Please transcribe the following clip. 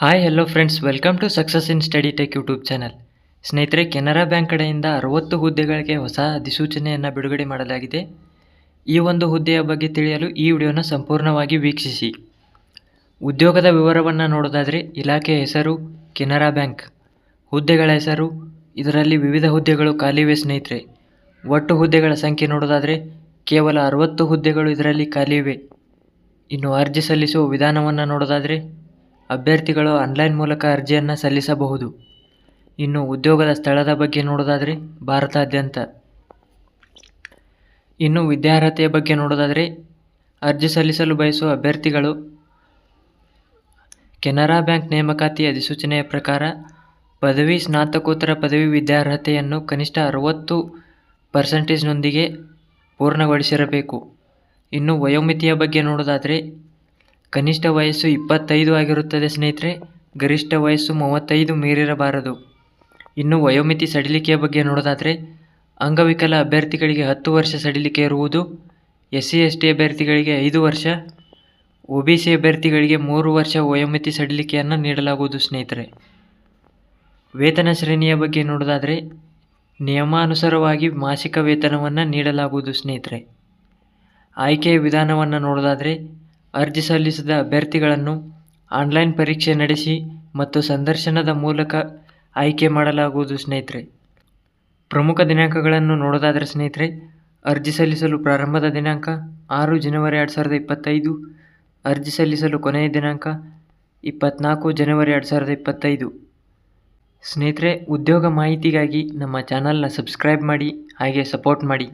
Hi hello friends welcome to success in study tech YouTube channel ಸ್ನೇಹಿತರೆ, Canara bank ಕಡೆಯಿಂದ ಅರವತ್ತು ಹುದ್ದೆಗಳಿಗೆ ಹೊಸ ಅಧಿಸೂಚನೆಯನ್ನು ಬಿಡುಗಡೆ ಮಾಡಲಾಗಿದೆ. ಈ ಒಂದು ಹುದ್ದೆಯ ಬಗ್ಗೆ ತಿಳಿಯಲು ಈ ವಿಡಿಯೋನ ಸಂಪೂರ್ಣವಾಗಿ ವೀಕ್ಷಿಸಿ. ಉದ್ಯೋಗದ ವಿವರವನ್ನು ನೋಡೋದಾದರೆ, ಇಲಾಖೆಯ ಹೆಸರು ಕೆನರಾ ಬ್ಯಾಂಕ್. ಹುದ್ದೆಗಳ ಹೆಸರು, ಇದರಲ್ಲಿ ವಿವಿಧ ಹುದ್ದೆಗಳು ಖಾಲಿವೆ ಸ್ನೇಹಿತರೆ. ಒಟ್ಟು ಹುದ್ದೆಗಳ ಸಂಖ್ಯೆ ನೋಡೋದಾದರೆ, ಕೇವಲ ಅರವತ್ತು ಹುದ್ದೆಗಳು ಇದರಲ್ಲಿ ಖಾಲಿವೆ. ಇನ್ನು ಅರ್ಜಿ ಸಲ್ಲಿಸುವ ವಿಧಾನವನ್ನು ನೋಡೋದಾದರೆ ಅಭ್ಯರ್ಥಿಗಳು ಆನ್ಲೈನ್ ಮೂಲಕ ಅರ್ಜಿಯನ್ನು ಸಲ್ಲಿಸಬಹುದು. ಇನ್ನು ಉದ್ಯೋಗದ ಸ್ಥಳದ ಬಗ್ಗೆ ನೋಡೋದಾದರೆ ಭಾರತಾದ್ಯಂತ. ಇನ್ನು ವಿದ್ಯಾರ್ಹತೆಯ ಬಗ್ಗೆ ನೋಡೋದಾದರೆ ಅರ್ಜಿ ಸಲ್ಲಿಸಲು ಬಯಸುವ ಅಭ್ಯರ್ಥಿಗಳು ಕೆನರಾ ಬ್ಯಾಂಕ್ ನೇಮಕಾತಿ ಅಧಿಸೂಚನೆಯ ಪ್ರಕಾರ ಪದವಿ ಸ್ನಾತಕೋತ್ತರ ಪದವಿ ವಿದ್ಯಾರ್ಹತೆಯನ್ನು ಕನಿಷ್ಠ ಅರವತ್ತು ಪರ್ಸೆಂಟೇಜ್ನೊಂದಿಗೆ ಪೂರ್ಣಗೊಳಿಸಿರಬೇಕು. ಇನ್ನು ವಯೋಮಿತಿಯ ಬಗ್ಗೆ ನೋಡೋದಾದರೆ ಕನಿಷ್ಠ ವಯಸ್ಸು ಇಪ್ಪತ್ತೈದು ಆಗಿರುತ್ತದೆ ಸ್ನೇಹಿತರೆ, ಗರಿಷ್ಠ ವಯಸ್ಸು ಮೂವತ್ತೈದು ಮೀರಿರಬಾರದು. ಇನ್ನು ವಯೋಮಿತಿ ಸಡಿಲಿಕೆಯ ಬಗ್ಗೆ ನೋಡೋದಾದರೆ, ಅಂಗವಿಕಲ ಅಭ್ಯರ್ಥಿಗಳಿಗೆ ಹತ್ತು ವರ್ಷ ಸಡಿಲಿಕೆ ಇರುವುದು ಎಸ್ ಸಿ ಎಸ್ ಟಿ ಅಭ್ಯರ್ಥಿಗಳಿಗೆ ಐದು ವರ್ಷ, ಒ ಬಿ ಸಿ ಅಭ್ಯರ್ಥಿಗಳಿಗೆ ಮೂರು ವರ್ಷ ವಯೋಮಿತಿ ಸಡಿಲಿಕೆಯನ್ನು ನೀಡಲಾಗುವುದು ಸ್ನೇಹಿತರೆ. ವೇತನ ಶ್ರೇಣಿಯ ಬಗ್ಗೆ ನೋಡೋದಾದರೆ, ನಿಯಮಾನುಸಾರವಾಗಿ ಮಾಸಿಕ ವೇತನವನ್ನು ನೀಡಲಾಗುವುದು ಸ್ನೇಹಿತರೆ. ಆಯ್ಕೆಯ ವಿಧಾನವನ್ನು ನೋಡೋದಾದರೆ ಅರ್ಜಿ ಸಲ್ಲಿಸಿದ ಅಭ್ಯರ್ಥಿಗಳನ್ನು ಆನ್ಲೈನ್ ಪರೀಕ್ಷೆ ನಡೆಸಿ ಮತ್ತು ಸಂದರ್ಶನದ ಮೂಲಕ ಆಯ್ಕೆ ಮಾಡಲಾಗುವುದು ಸ್ನೇಹಿತರೆ. ಪ್ರಮುಖ ದಿನಾಂಕಗಳನ್ನು ನೋಡೋದಾದರೆ ಸ್ನೇಹಿತರೆ, ಅರ್ಜಿ ಸಲ್ಲಿಸಲು ಪ್ರಾರಂಭದ ದಿನಾಂಕ ಆರು ಜನವರಿ ಎರಡು ಸಾವಿರದ ಇಪ್ಪತ್ತೈದು, ಅರ್ಜಿ ಸಲ್ಲಿಸಲು ಕೊನೆಯ ದಿನಾಂಕ ಇಪ್ಪತ್ತ್ನಾಲ್ಕು ಜನವರಿ ಎರಡು ಸಾವಿರದ ಇಪ್ಪತ್ತೈದು. ಸ್ನೇಹಿತರೆ, ಉದ್ಯೋಗ ಮಾಹಿತಿಗಾಗಿ ನಮ್ಮ ಚಾನಲ್ನ ಸಬ್ಸ್ಕ್ರೈಬ್ ಮಾಡಿ, ಹಾಗೆ ಸಪೋರ್ಟ್ ಮಾಡಿ.